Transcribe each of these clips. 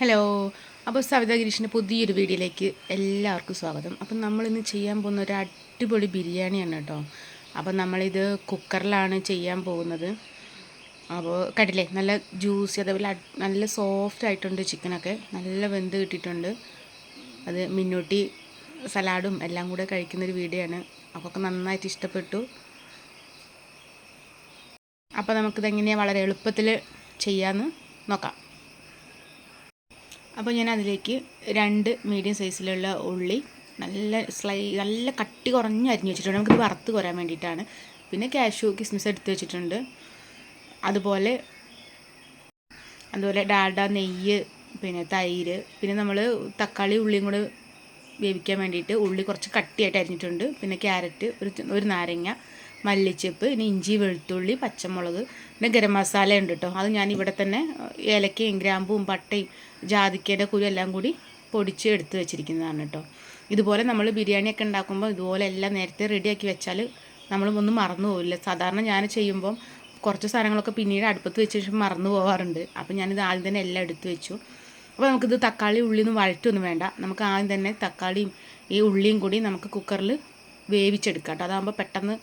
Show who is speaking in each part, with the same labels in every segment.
Speaker 1: Hello അപ്പോൾ സവിത ഗിരീഷിന്റെ പുതിയൊരു വീഡിയോയിലേക്ക് എല്ലാവർക്കും സ്വാഗതം. അപ്പം നമ്മളിന്ന് ചെയ്യാൻ പോകുന്ന ഒരു അടിപൊളി ബിരിയാണിയാണ് കേട്ടോ. അപ്പം നമ്മളിത് കുക്കറിലാണ് ചെയ്യാൻ പോകുന്നത്. അപ്പോൾ കണ്ടില്ലേ നല്ല ജ്യൂസി അതേപോലെ നല്ല സോഫ്റ്റ് ആയിട്ടുണ്ട് ചിക്കനൊക്കെ. നല്ല വെന്ത് കിട്ടിയിട്ടുണ്ട്. അത് മിന്നൂട്ടി സലാഡും എല്ലാം കൂടെ കഴിക്കുന്നൊരു വീഡിയോ ആണ് അപ്പോൾ നന്നായിട്ട് ഇഷ്ടപ്പെട്ടു. അപ്പോൾ നമുക്കിതെങ്ങനെയാണ് വളരെ എളുപ്പത്തിൽ ചെയ്യാമെന്ന് നോക്കാം. അപ്പോൾ ഞാൻ അതിലേക്ക് രണ്ട് മീഡിയം സൈസിലുള്ള ഉള്ളി നല്ല സ്ലൈ നല്ല കട്ടി കുറഞ്ഞ് അരിഞ്ഞ് വെച്ചിട്ടുണ്ട്. നമുക്കിത് വറുത്ത് കുറയാൻ വേണ്ടിയിട്ടാണ്. പിന്നെ കാഷ്യൂ കിസ്മിസ് എടുത്ത് വെച്ചിട്ടുണ്ട്. അതുപോലെ അതുപോലെ ഡാൽഡ നെയ്യ് പിന്നെ തൈര് പിന്നെ നമ്മൾ തക്കാളി ഉള്ളിയും കൂടെ വേവിക്കാൻ വേണ്ടിയിട്ട് ഉള്ളി കുറച്ച് കട്ടിയായിട്ട് അരിഞ്ഞിട്ടുണ്ട്. പിന്നെ ക്യാരറ്റ് ഒരു ഒരു നാരങ്ങ മല്ലിച്ചപ്പ് പിന്നെ ഇഞ്ചി വെളുത്തുള്ളി പച്ചമുളക് പിന്നെ ഗരം മസാല ഉണ്ട് കേട്ടോ അത് ഞാൻ ഇവിടെ തന്നെ ഏലക്കയും ഗ്രാമ്പും പട്ടയും ജാതിക്കയുടെ കുരു എല്ലാം കൂടി പൊടിച്ച് എടുത്ത് വെച്ചിരിക്കുന്നതാണ് കേട്ടോ. ഇതുപോലെ നമ്മൾ ബിരിയാണിയൊക്കെ ഉണ്ടാക്കുമ്പോൾ ഇതുപോലെ എല്ലാം നേരത്തെ റെഡിയാക്കി വെച്ചാൽ നമ്മൾ ഒന്നും മറന്നു പോവില്ല. സാധാരണ ഞാൻ ചെയ്യുമ്പം കുറച്ച് സാധനങ്ങളൊക്കെ പിന്നീട് അടുപ്പത്ത് വെച്ച ശേഷം മറന്നു പോകാറുണ്ട് അപ്പം ഞാനിത് ആദ്യം തന്നെ എല്ലാം എടുത്ത് വെച്ചു. അപ്പോൾ നമുക്കിത് തക്കാളി ഉള്ളിയൊന്നും വഴറ്റൊന്നും വേണ്ട. നമുക്ക് ആദ്യം തന്നെ തക്കാളിയും ഈ ഉള്ളിയും കൂടി നമുക്ക് കുക്കറിൽ വേവിച്ചെടുക്കാം കേട്ടോ. അതാകുമ്പോൾ പെട്ടെന്ന്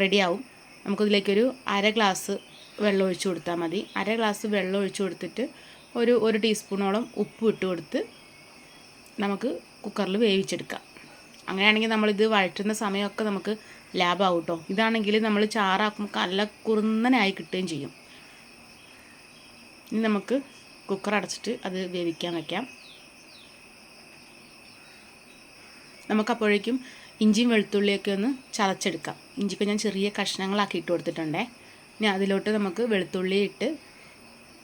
Speaker 1: റെഡിയാവും. നമുക്കിതിലേക്കൊരു അര ഗ്ലാസ് വെള്ളം ഒഴിച്ച് കൊടുത്താൽ മതി. അര ഗ്ലാസ് വെള്ളം ഒഴിച്ച് കൊടുത്തിട്ട് ഒരു ഒരു ടീസ്പൂണോളം ഉപ്പ് ഇട്ട് കൊടുത്ത് നമുക്ക് കുക്കറിൽ വേവിച്ചെടുക്കാം. അങ്ങനെയാണെങ്കിൽ നമ്മളിത് വഴറ്റുന്ന സമയമൊക്കെ നമുക്ക് ലാഭമാവും കേട്ടോ ഇതാണെങ്കിൽ നമ്മൾ ചാറാക്കുമ്പോൾ നല്ല കുറുന്നനായി കിട്ടുകയും ചെയ്യും. ഇനി നമുക്ക് കുക്കർ അടച്ചിട്ട് അത് വേവിക്കാൻ വയ്ക്കാം നമുക്കപ്പോഴേക്കും ഇഞ്ചിയും വെളുത്തുള്ളിയൊക്കെ ഒന്ന് ചതച്ചെടുക്കാം. ഇഞ്ചിക്ക് ഞാൻ ചെറിയ കഷ്ണങ്ങളാക്കി ഇട്ട് കൊടുത്തിട്ടുണ്ടേ. ഇനി അതിലോട്ട് നമുക്ക് വെളുത്തുള്ളി ഇട്ട്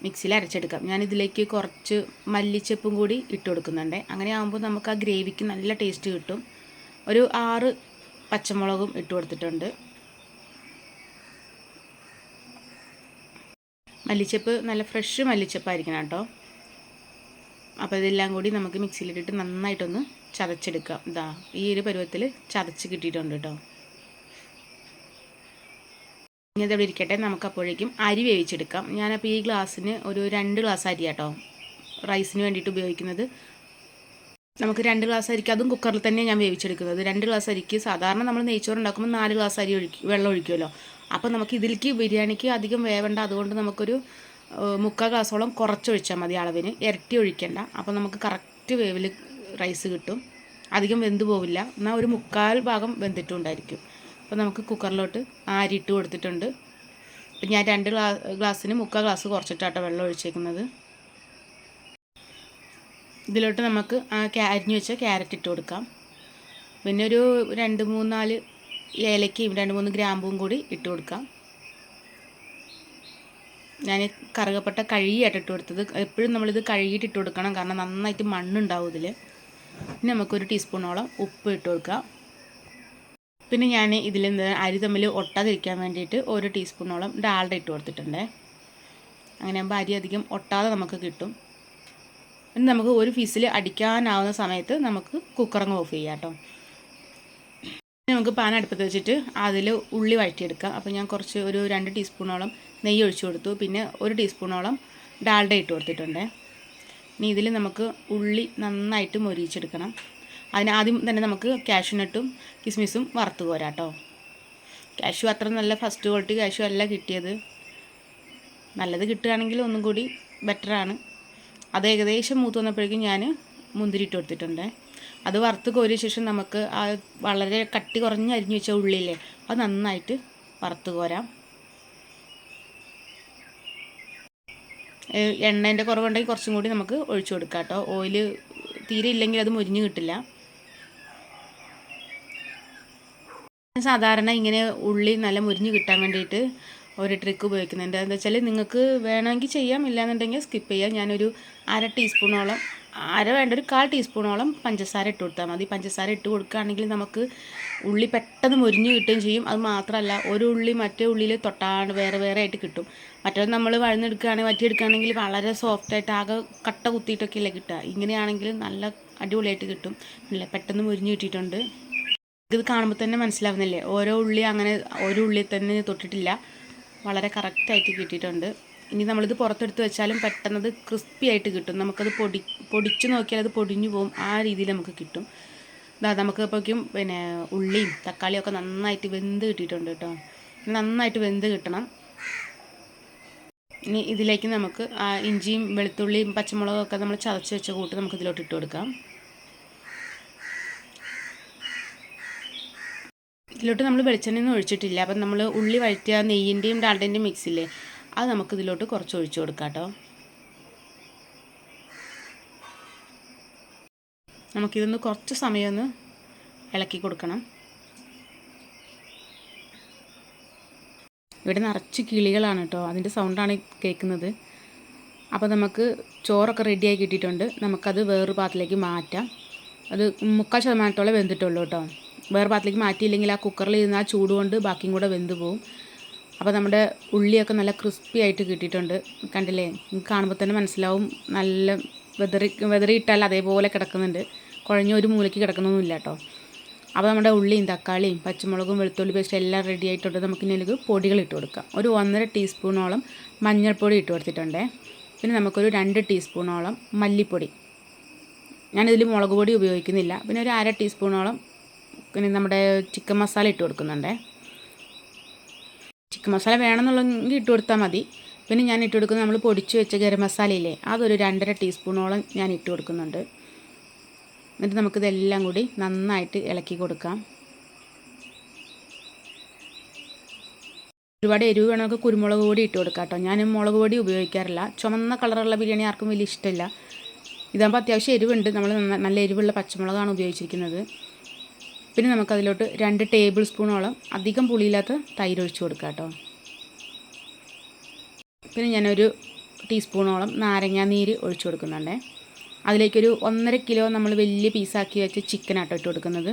Speaker 1: മിക്സിയിൽ അരച്ചെടുക്കാം. ഞാനിതിലേക്ക് കുറച്ച് മല്ലിച്ചപ്പും കൂടി ഇട്ട് കൊടുക്കുന്നുണ്ട്. അങ്ങനെ ആകുമ്പോൾ നമുക്ക് ആ ഗ്രേവിക്ക് നല്ല ടേസ്റ്റ് കിട്ടും. ഒരു ആറ് പച്ചമുളകും ഇട്ട് കൊടുത്തിട്ടുണ്ട്. മല്ലിച്ചപ്പ് നല്ല ഫ്രഷ് മല്ലിച്ചപ്പായിരിക്കണം കേട്ടോ. അപ്പോൾ ഇതെല്ലാം കൂടി നമുക്ക് മിക്സിയിലിട്ടിട്ട് നന്നായിട്ടൊന്ന് ചതച്ചെടുക്കാം. ഇതാ ഈ ഒരു പരുവത്തിൽ ചതച്ച് കിട്ടിയിട്ടുണ്ട് കേട്ടോ. ഇനി അതവിടെ ഇരിക്കട്ടെ നമുക്ക് അപ്പോഴേക്കും അരി വേവിച്ചെടുക്കാം. ഞാനപ്പോൾ ഈ ഗ്ലാസ്സിന് ഒരു രണ്ട് ഗ്ലാസ് അരി കേട്ടോ റൈസിന് വേണ്ടിയിട്ട് ഉപയോഗിക്കുന്നത്. നമുക്ക് രണ്ട് ഗ്ലാസ് അരിക്ക് അതും കുക്കറിൽ തന്നെ ഞാൻ വേവിച്ചെടുക്കുന്നത്. രണ്ട് ഗ്ലാസ് അരിക്ക് സാധാരണ നമ്മൾ നെയ്ച്ചോറ് ഉണ്ടാക്കുമ്പോൾ നാല് ഗ്ലാസ് അരി ഒഴിക്കും വെള്ളം ഒഴിക്കുമല്ലോ. അപ്പോൾ നമുക്ക് ഇതിലേക്ക് ബിരിയാണിക്ക് അധികം വേവണ്ട അതുകൊണ്ട് നമുക്കൊരു മുക്കാൽ ഗ്ലാസോളം കുറച്ചൊഴിച്ചാൽ മതി അളവിന്. ഇരട്ടി ഒഴിക്കണ്ട. അപ്പോൾ നമുക്ക് കറക്റ്റ് വേവിൽ റൈസ് കിട്ടും. അധികം വെന്ത് പോവില്ല. എന്നാൽ ഒരു മുക്കാൽ ഭാഗം വെന്തിട്ടുണ്ടായിരിക്കും. അപ്പോൾ നമുക്ക് കുക്കറിലോട്ട് ആരി ഇട്ട് കൊടുത്തിട്ടുണ്ട്. അപ്പം ഞാൻ രണ്ട് ഗ്ലാ ഗ്ലാസ്സിന് മുക്കാൽ ഗ്ലാസ് കുറച്ചിട്ടാട്ടോ വെള്ളം ഒഴിച്ചേക്കുന്നത്. ഇതിലോട്ട് നമുക്ക് ആ അരിഞ്ഞു വെച്ച ക്യാരറ്റ് ഇട്ട് കൊടുക്കാം. പിന്നെ ഒരു രണ്ട് മൂന്നാൽ ഏലക്കയും രണ്ട് മൂന്ന് ഗ്രാമ്പും കൂടി ഇട്ട് കൊടുക്കാം. ഞാൻ കറുകപ്പെട്ട കഴുകിയായിട്ട് ഇട്ട് കൊടുത്തത്. എപ്പോഴും നമ്മളിത് കഴുകിയിട്ട് ഇട്ട് കൊടുക്കണം. കാരണം നന്നായിട്ട് മണ്ണുണ്ടാവും ഇതിൽ പിന്നെ നമുക്കൊരു ടീസ്പൂണോളം ഉപ്പ് ഇട്ട് കൊടുക്കാം. പിന്നെ ഞാൻ ഇതിൽ അരി തമ്മിൽ ഒട്ടാതിരിക്കാൻ വേണ്ടിയിട്ട് ഒരു ടീസ്പൂണോളം ഡാൽഡ ഇട്ട് കൊടുത്തിട്ടുണ്ട്. അങ്ങനെ ആകുമ്പോൾ അരി അധികം ഒട്ടാതെ നമുക്ക് കിട്ടും. പിന്നെ നമുക്ക് ഒരു ഫിസിൽ അടിക്കാനാവുന്ന സമയത്ത് നമുക്ക് കുക്കറങ്ങ് ഓഫ് ചെയ്യാം കേട്ടോ. നമുക്ക് പാൻ അടുപ്പത്ത് വെച്ചിട്ട് അതിൽ ഉള്ളി വഴറ്റിയെടുക്കാം. അപ്പോൾ ഞാൻ കുറച്ച് ഒരു രണ്ട് ടീസ്പൂണോളം നെയ്യ് ഒഴിച്ചു കൊടുത്തു. പിന്നെ ഒരു ടീസ്പൂണോളം ഡാൽഡ ഇട്ട് കൊടുത്തിട്ടുണ്ട്. ഇനി ഇതിൽ നമുക്ക് ഉള്ളി നന്നായിട്ട് മൊരിയിച്ചെടുക്കണം. അതിന് ആദ്യം തന്നെ നമുക്ക് കാഷ്യൂനട്ടും കിസ്മിസും വറുത്ത് പോരാ കേട്ടോ കാഷ്യൂ അത്ര നല്ല ഫസ്റ്റ് ക്വാളിറ്റി കാഷ്യൂ അല്ല കിട്ടിയത്. നല്ലത് കിട്ടുകയാണെങ്കിൽ ഒന്നും കൂടി ബെറ്ററാണ് അത് ഏകദേശം മൂത്ത് വന്നപ്പോഴേക്കും ഞാൻ മുന്തിരി ഇട്ട് കൊടുത്തിട്ടുണ്ട്. അത് വറുത്ത് കോരിയ ശേഷം നമുക്ക് ആ വളരെ കട്ടി കുറഞ്ഞ് അരിഞ്ഞു വെച്ച ഉള്ളിയില്ലേ അത് നന്നായിട്ട് വറുത്ത് കോരാം. എണ്ണേന്റെ കുറവുണ്ടെങ്കിൽ കുറച്ചും കൂടി നമുക്ക് ഒഴിച്ചു കൊടുക്കാം കേട്ടോ ഓയിൽ തീരെ ഇല്ലെങ്കിൽ അത് മുരിഞ്ഞ് കിട്ടില്ല. സാധാരണ ഇങ്ങനെ ഉള്ളി നല്ല മുരിഞ്ഞ് കിട്ടാൻ വേണ്ടിയിട്ട് ഒരു ട്രിക്ക് ഉപയോഗിക്കുന്നുണ്ട്. എന്താ വെച്ചാൽ നിങ്ങൾക്ക് വേണമെങ്കിൽ ചെയ്യാം ഇല്ലാന്നുണ്ടെങ്കിൽ സ്കിപ്പ് ചെയ്യാം. ഞാനൊരു അര ടീസ്പൂണോളം അര വേണ്ട ഒരു കാൽ ടീസ്പൂണോളം പഞ്ചസാര ഇട്ട് കൊടുത്താൽ മതി. പഞ്ചസാര ഇട്ട് കൊടുക്കുകയാണെങ്കിൽ നമുക്ക് ഉള്ളി പെട്ടെന്ന് മുരിഞ്ഞ് കിട്ടുകയും ചെയ്യും. അത് മാത്രമല്ല ഒരു ഉള്ളി മറ്റേ ഉള്ളിയിൽ തൊട്ടാണ്ട് വേറെ വേറെ ആയിട്ട് കിട്ടും. മറ്റേ നമ്മൾ വഴന്നെടുക്കുകയാണെങ്കിൽ വറ്റിയെടുക്കുകയാണെങ്കിൽ വളരെ സോഫ്റ്റായിട്ട് ആകെ കട്ട കുത്തിയിട്ടൊക്കെ അല്ലേ കിട്ടുക. ഇങ്ങനെയാണെങ്കിൽ നല്ല അടിപൊളിയായിട്ട് കിട്ടും. നല്ല പെട്ടെന്ന് മുരിഞ്ഞ് കിട്ടിയിട്ടുണ്ട്. ഇത് കാണുമ്പോൾ തന്നെ മനസ്സിലാവുന്നില്ലേ? ഓരോ ഉള്ളി അങ്ങനെ ഓരോ ഉള്ളി തന്നെ തൊട്ടിട്ടില്ല. വളരെ കറക്റ്റായിട്ട് കിട്ടിയിട്ടുണ്ട്. ഇനി നമ്മളിത് പുറത്തെടുത്ത് വെച്ചാലും പെട്ടെന്നത് ക്രിസ്പി ആയിട്ട് കിട്ടും. നമുക്കത് പൊടി പൊടിച്ച് നോക്കിയാൽ അത് പൊടിഞ്ഞു പോകും ആ രീതിയിൽ നമുക്ക് കിട്ടും. ഇതാ നമുക്ക് ഇപ്പോഴേക്കും പിന്നെ ഉള്ളിയും തക്കാളിയും ഒക്കെ നന്നായിട്ട് വെന്ത് കിട്ടിയിട്ടുണ്ട് കേട്ടോ. നന്നായിട്ട് വെന്ത് കിട്ടണം. ഇനി ഇതിലേക്ക് നമുക്ക് ഇഞ്ചിയും വെളുത്തുള്ളിയും പച്ചമുളകും ഒക്കെ നമ്മൾ ചതച്ച് വെച്ച കൂട്ട് നമുക്ക് ഇതിലോട്ട് ഇട്ട് കൊടുക്കാം. ഇതിലോട്ട് നമ്മൾ വെളിച്ചെണ്ണയൊന്നും ഒഴിച്ചിട്ടില്ല. അപ്പം നമ്മൾ ഉള്ളി വഴറ്റിയ നെയ്യിന്റെയും മിക്സ് മിക്സില്ലേ അത് നമുക്ക് ഇതിലോട്ട് കുറച്ച് ഒഴിച്ചു കൊടുക്കാം കേട്ടോ നമുക്കിതൊന്ന് കുറച്ച് സമയം ഒന്ന് ഇളക്കി കൊടുക്കണം. ഇവിടെ നിറച്ച് കിളികളാണ് കേട്ടോ. അതിന്റെ സൗണ്ടാണ് കേൾക്കുന്നത്. അപ്പോൾ നമുക്ക് ചോറൊക്കെ റെഡിയായി കിട്ടിയിട്ടുണ്ട്. നമുക്കത് വേറൊരു പാത്രത്തിലേക്ക് മാറ്റാം. അത് മുക്കാൽ ശതമാനത്തോളം വെന്തിട്ടുള്ളൂ കേട്ടോ. വേറെ പാത്രത്തിലേക്ക് മാറ്റിയില്ലെങ്കിൽ ആ കുക്കറിൽ ഇരുന്ന് ആ ചൂട് കൊണ്ട് ബാക്കിയും കൂടെ വെന്ത് പോവും. അപ്പോൾ നമ്മുടെ ഉള്ളിയൊക്കെ നല്ല ക്രിസ്പി ആയിട്ട് കിട്ടിയിട്ടുണ്ട്. കണ്ടില്ലേ? കാണുമ്പോൾ തന്നെ മനസ്സിലാവും. നല്ല വെതറി വെതറി ഇട്ടാൽ അതേപോലെ കിടക്കുന്നുണ്ട്. കുഴഞ്ഞ ഒരു മൂലയ്ക്ക് കിടക്കുന്നൊന്നുമില്ല കേട്ടോ. അപ്പോൾ നമ്മുടെ ഉള്ളിയും തക്കാളിയും പച്ചമുളകും വെളുത്തുള്ളി പേസ്റ്റ് എല്ലാം റെഡി ആയിട്ടുണ്ട്. നമുക്ക് ഇതിലേക്ക് പൊടികൾ ഇട്ട് കൊടുക്കാം. ഒരു ഒന്നര ടീസ്പൂണോളം മഞ്ഞൾപ്പൊടി ഇട്ട് കൊടുത്തിട്ടുണ്ടേ. പിന്നെ നമുക്കൊരു രണ്ട് ടീസ്പൂണോളം മല്ലിപ്പൊടി. ഞാനിതിൽ മുളക് പൊടി ഉപയോഗിക്കുന്നില്ല. പിന്നെ ഒരു അര ടീസ്പൂണോളം പിന്നെ നമ്മുടെ ചിക്കൻ മസാല ഇട്ട് കൊടുക്കുന്നുണ്ടേ. ചിക്കൻ മസാല വേണമെന്നുള്ളെങ്കിൽ ഇട്ട് കൊടുത്താൽ മതി. പിന്നെ ഞാൻ ഇട്ട് കൊടുക്കുന്നത് നമ്മൾ പൊടിച്ച് വെച്ച ഗരം മസാലയില്ലേ അതൊരു രണ്ടര ടീസ്പൂണോളം ഞാൻ ഇട്ട് കൊടുക്കുന്നുണ്ട്. എന്നിട്ട് നമുക്കിതെല്ലാം കൂടി നന്നായിട്ട് ഇളക്കി കൊടുക്കാം. ഒരുപാട് എരിവ് വേണമെങ്കിൽ കുരുമുളക് പൊടി ഇട്ട് കൊടുക്കാം കേട്ടോ. ഞാൻ മുളക് പൊടി ഉപയോഗിക്കാറില്ല. ചുമന്ന കളറുള്ള ബിരിയാണി ആർക്കും വലിയ ഇഷ്ടമില്ല. ഇതാകുമ്പോൾ അത്യാവശ്യം എരിവുണ്ട്. നമ്മൾ നല്ല എരിവുള്ള പച്ചമുളകാണ് ഉപയോഗിച്ചിരിക്കുന്നത്. പിന്നെ നമുക്കതിലോട്ട് രണ്ട് ടേബിൾ സ്പൂണോളം അധികം പുളിയില്ലാത്ത തൈര് ഒഴിച്ച് കൊടുക്കാം കേട്ടോ. പിന്നെ ഞാനൊരു ടീസ്പൂണോളം നാരങ്ങാ നീര് ഒഴിച്ചു കൊടുക്കുന്നുണ്ടേ. അതിലേക്കൊരു ഒന്നര കിലോ നമ്മൾ വലിയ പീസാക്കി ചിക്കൻ ചിക്കനാട്ടോ ഇട്ട് കൊടുക്കുന്നത്.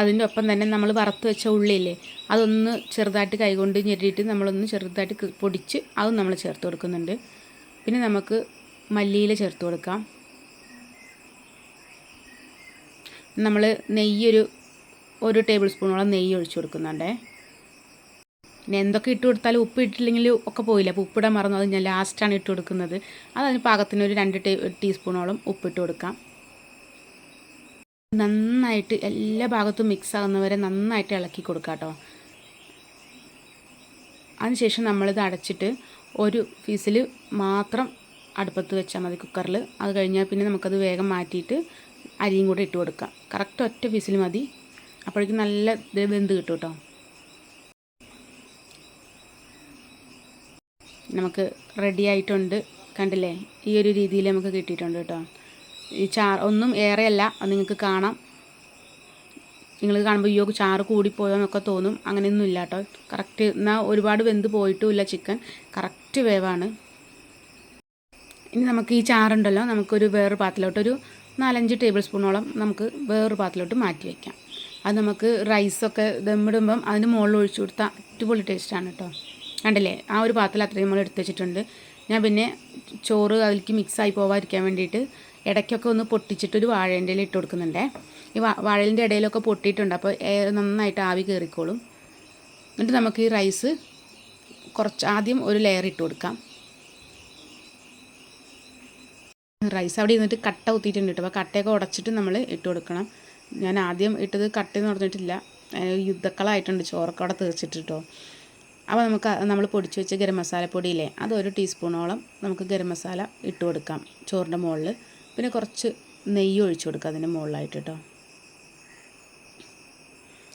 Speaker 1: അതിന്റെ ഒപ്പം തന്നെ നമ്മൾ വറുത്ത് വെച്ച ഉള്ളിയില്ലേ അതൊന്ന് ചെറുതായിട്ട് കൈകൊണ്ട് ഞെരിയിട്ട് നമ്മളൊന്ന് ചെറുതായിട്ട് പൊടിച്ച് അതും നമ്മൾ ചേർത്ത് കൊടുക്കുന്നുണ്ട്. പിന്നെ നമുക്ക് മല്ലിയില ചേർത്ത് കൊടുക്കാം. നമ്മൾ നെയ്യൊരു ഒരു ടേബിൾ സ്പൂണോളം നെയ്യ് ഒഴിച്ചു കൊടുക്കുന്നുണ്ടേ. പിന്നെ എന്തൊക്കെ ഇട്ട് കൊടുത്താലും ഉപ്പ് ഇട്ടില്ലെങ്കിൽ ഒക്കെ പോയില്ല. അപ്പോൾ ഉപ്പിടാൻ മറന്നു. അത് ഞാൻ ലാസ്റ്റാണ് ഇട്ട് കൊടുക്കുന്നത്. അതതിന് പാകത്തിന് ഒരു രണ്ട് ടേ ടീസ്പൂണോളം ഉപ്പിട്ട് കൊടുക്കാം. നന്നായിട്ട് എല്ലാ ഭാഗത്തും മിക്സ് ആകുന്നവരെ നന്നായിട്ട് ഇളക്കി കൊടുക്കാം കേട്ടോ അതിനുശേഷം നമ്മളിത് അടച്ചിട്ട് ഒരു ഫീസിൽ മാത്രം അടുപ്പത്ത് വെച്ചാൽ മതി കുക്കറിൽ അത് കഴിഞ്ഞാൽ പിന്നെ നമുക്കത് വേഗം മാറ്റിയിട്ട് അരിയും കൂടെ ഇട്ട് കൊടുക്കാം കറക്റ്റ് ഒറ്റ പീസിൽ മതി. അപ്പോഴേക്കും നല്ല വെന്ത് കിട്ടും കേട്ടോ നമുക്ക് റെഡി ആയിട്ടുണ്ട്. കണ്ടില്ലേ? ഈ ഒരു രീതിയിൽ നമുക്ക് കിട്ടിയിട്ടുണ്ട് കേട്ടോ ഈ ചാർ ഒന്നും ഏറെയല്ല അത് നിങ്ങൾക്ക് കാണാം. നിങ്ങൾ കാണുമ്പോൾ അയ്യോ ചാറ് കൂടിപ്പോയോ എന്നൊക്കെ തോന്നും. അങ്ങനെയൊന്നും ഇല്ല കേട്ടോ കറക്റ്റ് എന്നാൽ ഒരുപാട് വെന്ത് പോയിട്ടുമില്ല ചിക്കൻ കറക്റ്റ് വേവാണ്. ഇനി നമുക്ക് ഈ ചാറുണ്ടല്ലോ. നമുക്കൊരു വേറൊരു പാത്രത്തിലോട്ടൊരു നാലഞ്ച് ടേബിൾ സ്പൂണോളം നമുക്ക് വേറൊരു പാത്രത്തിലോട്ട് മാറ്റി വയ്ക്കാം. അത് നമുക്ക് റൈസൊക്കെ ദമ്മിടുമ്പം അതിന് മുകളിൽ ഒഴിച്ചു കൊടുത്താൽ അടിപൊളി ടേസ്റ്റാണ് കേട്ടോ കണ്ടില്ലേ? ആ ഒരു പാത്രത്തിൽ അത്രയും നമ്മൾ എടുത്തു വെച്ചിട്ടുണ്ട്. ഞാൻ പിന്നെ ചോറ് അതിലേക്ക് മിക്സായി പോവാതിരിക്കാൻ വേണ്ടിയിട്ട് ഇടയ്ക്കൊക്കെ ഒന്ന് പൊട്ടിച്ചിട്ട് ഒരു വാഴേന്റെ ഇട്ട് കൊടുക്കുന്നുണ്ടേ. ഈ വാഴലിന്റെ ഇടയിലൊക്കെ പൊട്ടിയിട്ടുണ്ട്. അപ്പോൾ നന്നായിട്ട് ആവി കയറിക്കോളും എന്നിട്ട് നമുക്ക് ഈ റൈസ് കുറച്ച് ആദ്യം ഒരു ലെയർ ഇട്ട് കൊടുക്കാം. റൈസ് അവിടെ ഇരുന്നിട്ട് കട്ട കുത്തിയിട്ടുണ്ട് കേട്ടോ. അപ്പോൾ കട്ടയൊക്കെ ഉടച്ചിട്ട് നമ്മൾ ഇട്ട് കൊടുക്കണം. ഞാൻ ആദ്യം ഇട്ടത് കട്ടയെന്ന് പറഞ്ഞിട്ടില്ല. യുദ്ധക്കളായിട്ടുണ്ട്. ചോറൊക്കെ തീർച്ചിട്ട് കേട്ടോ. അപ്പോൾ നമുക്ക് നമ്മൾ പൊടിച്ച് വെച്ച ഗരം മസാലപ്പൊടിയില്ലേ അത് ഒരു ടീസ്പൂണോളം നമുക്ക് ഗരം മസാല ഇട്ട് കൊടുക്കാം ചോറിന്റെ മുകളിൽ പിന്നെ കുറച്ച് നെയ്യ് ഒഴിച്ചു കൊടുക്കുക അതിന്റെ മുകളിലായിട്ട് കേട്ടോ.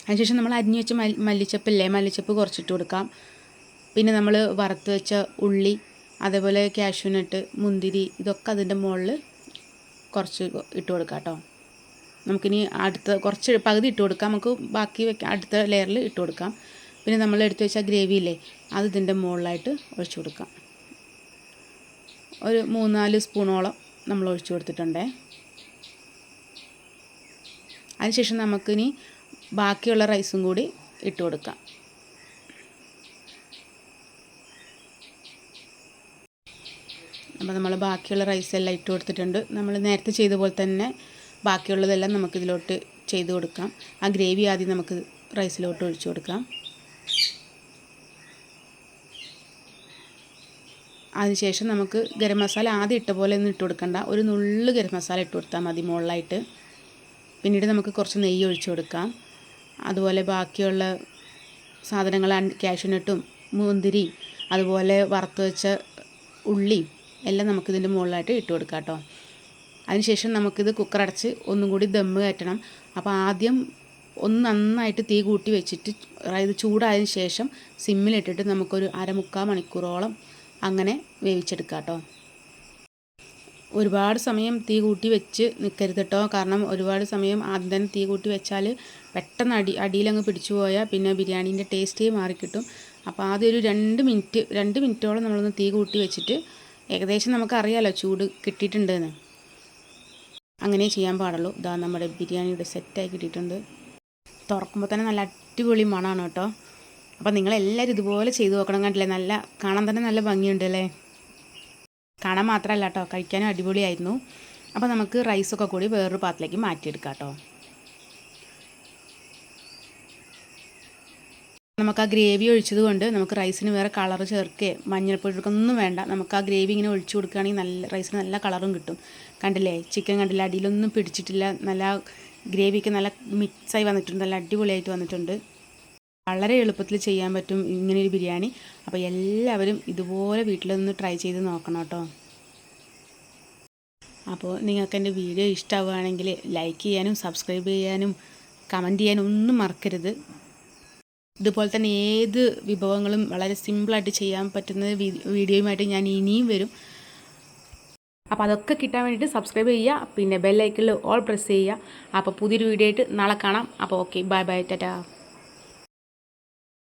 Speaker 1: അതിനുശേഷം നമ്മൾ അരിഞ്ഞു വെച്ച മല്ലി മല്ലിച്ചപ്പില്ലേ മല്ലിച്ചപ്പ് കുറച്ചിട്ട് കൊടുക്കാം. പിന്നെ നമ്മൾ വറുത്ത് വെച്ച ഉള്ളി അതേപോലെ കാഷ്യൂനട്ട് മുന്തിരി ഇതൊക്കെ അതിന്റെ മുകളിൽ കുറച്ച് ഇട്ട് കൊടുക്കാം കേട്ടോ നമുക്കിനി അടുത്ത കുറച്ച് പകുതി ഇട്ട് കൊടുക്കാം. നമുക്ക് ബാക്കി വെക്കാം അടുത്ത ലെയറിൽ ഇട്ട് കൊടുക്കാം. പിന്നെ നമ്മൾ എടുത്തു വെച്ച ഗ്രേവി ഇല്ലേ അത് ഇതിന്റെ മുകളിലായിട്ട് ഒഴിച്ചു കൊടുക്കാം. ഒരു മൂന്നാൽ സ്പൂണോളം നമ്മൾ ഒഴിച്ചു കൊടുത്തിട്ടുണ്ടേ. അതിനുശേഷം നമുക്കിനി ബാക്കിയുള്ള റൈസും കൂടി ഇട്ട് കൊടുക്കാം. അപ്പോൾ നമ്മൾ ബാക്കിയുള്ള റൈസ് എല്ലാം ഇട്ട് കൊടുത്തിട്ടുണ്ട്. നമ്മൾ നേരത്തെ ചെയ്ത പോലെ തന്നെ ബാക്കിയുള്ളതെല്ലാം നമുക്കിതിലോട്ട് ചെയ്ത് കൊടുക്കാം. ആ ഗ്രേവി ആദ്യം നമുക്ക് റൈസിലോട്ട് ഒഴിച്ചു കൊടുക്കാം. അതിനുശേഷം നമുക്ക് ഗരം മസാല ആദ്യം ഇട്ട പോലെ ഒന്നും ഇട്ട് കൊടുക്കണ്ട. ഒരു നുള്ളു ഗരം മസാല ഇട്ട് കൊടുത്താൽ മതി മുകളിലായിട്ട്. പിന്നീട് നമുക്ക് കുറച്ച് നെയ്യ് ഒഴിച്ച് കൊടുക്കാം. അതുപോലെ ബാക്കിയുള്ള സാധനങ്ങൾ കാഷ്യൂനട്ടും മുന്തിരി അതുപോലെ വറുത്ത് വെച്ച ഉള്ളി എല്ലാം നമുക്കിതിന്റെ മുകളിലായിട്ട് ഇട്ട് കൊടുക്കാം കേട്ടോ. അതിനുശേഷം നമുക്കിത് കുക്കർ അടച്ച് ഒന്നും കൂടി ദമ്മ് കയറ്റണം. അപ്പോൾ ആദ്യം ഒന്ന് നന്നായിട്ട് തീ കൂട്ടി വെച്ചിട്ട് അതായത് ചൂടായതിന് ശേഷം സിമ്മിലിട്ടിട്ട് നമുക്കൊരു അരമുക്കാൽ മണിക്കൂറോളം അങ്ങനെ വേവിച്ചെടുക്കാം കേട്ടോ. ഒരുപാട് സമയം തീ കൂട്ടി വെച്ച് നിൽക്കരുത് കേട്ടോ. കാരണം ഒരുപാട് സമയം ആദ്യം തന്നെ തീ കൂട്ടി വെച്ചാൽ പെട്ടെന്ന് അടി അടിയിലങ്ങ് പിടിച്ചു പോയാൽ പിന്നെ ബിരിയാണീന്റെ ടേസ്റ്റേ മാറിക്കിട്ടും. അപ്പോൾ ആദ്യം ഒരു രണ്ട് മിനിറ്റ് രണ്ട് മിനിറ്റോളം നമ്മളൊന്ന് തീ കൂട്ടി വെച്ചിട്ട് ഏകദേശം നമുക്കറിയാലോ ചൂട് കിട്ടിയിട്ടുണ്ടെന്ന്. അങ്ങനെ ചെയ്യാൻ പാടുള്ളൂ. ഇതാ നമ്മുടെ ബിരിയാണിയുടെ സെറ്റായി കിട്ടിയിട്ടുണ്ട്. തുറക്കുമ്പോൾ തന്നെ നല്ല അടിപൊളി മണമാണ് കേട്ടോ. അപ്പോൾ നിങ്ങളെല്ലാവരും ഇതുപോലെ ചെയ്തു നോക്കണം കണ്ടില്ലേ? നല്ല കാണാൻ തന്നെ നല്ല ഭംഗിയുണ്ട് അല്ലേ? കാണാൻ മാത്രമല്ല കേട്ടോ കഴിക്കാനും അടിപൊളിയായിരുന്നു. അപ്പോൾ നമുക്ക് റൈസൊക്കെ കൂടി വേറൊരു പാത്രത്തിലേക്ക് മാറ്റിയെടുക്കാം കേട്ടോ. നമുക്ക് ആ ഗ്രേവി ഒഴിച്ചത് കൊണ്ട് നമുക്ക് റൈസിന് വേറെ കളർ ചേർക്കുകയോ മഞ്ഞൾപ്പൊടി ഒന്നും വേണ്ട. നമുക്ക് ആ ഗ്രേവി ഇങ്ങനെ ഒഴിച്ചു കൊടുക്കുകയാണെങ്കിൽ നല്ല റൈസിന് നല്ല കളറും കിട്ടും. കണ്ടില്ലേ? ചിക്കൻ കണ്ടില്ല? അടിയിലൊന്നും പിടിച്ചിട്ടില്ല. നല്ല ഗ്രേവിക്ക് നല്ല മിക്സായി വന്നിട്ടുണ്ട്. നല്ല അടിപൊളിയായിട്ട് വന്നിട്ടുണ്ട്. വളരെ എളുപ്പത്തിൽ ചെയ്യാൻ പറ്റും ഇങ്ങനെ ഒരു ബിരിയാണി. അപ്പോൾ എല്ലാവരും ഇതുപോലെ വീട്ടിലൊന്ന് ട്രൈ ചെയ്ത് നോക്കണം കേട്ടോ. അപ്പോൾ നിങ്ങൾക്ക് എന്റെ വീഡിയോ ഇഷ്ടമാവുകയാണെങ്കിൽ ലൈക്ക് ചെയ്യാനും സബ്സ്ക്രൈബ് ചെയ്യാനും കമന്റ് ചെയ്യാനും ഒന്നും മറക്കരുത്. ഇതുപോലെ തന്നെ ഏത് വിഭവങ്ങളും വളരെ സിമ്പിളായിട്ട് ചെയ്യാൻ പറ്റുന്ന വീഡിയോയുമായിട്ട് ഞാൻ ഇനിയും വരും. അപ്പോൾ അതൊക്കെ കിട്ടാൻ വേണ്ടിയിട്ട് സബ്സ്ക്രൈബ് ചെയ്യുക പിന്നെ ബെല്ലൈക്കിൽ ഓൾ പ്രസ് ചെയ്യുക. അപ്പോൾ പുതിയൊരു വീഡിയോ ആയിട്ട് നാളെ കാണാം. അപ്പോൾ ഓക്കെ ബൈ ബൈ ടാറ്റാ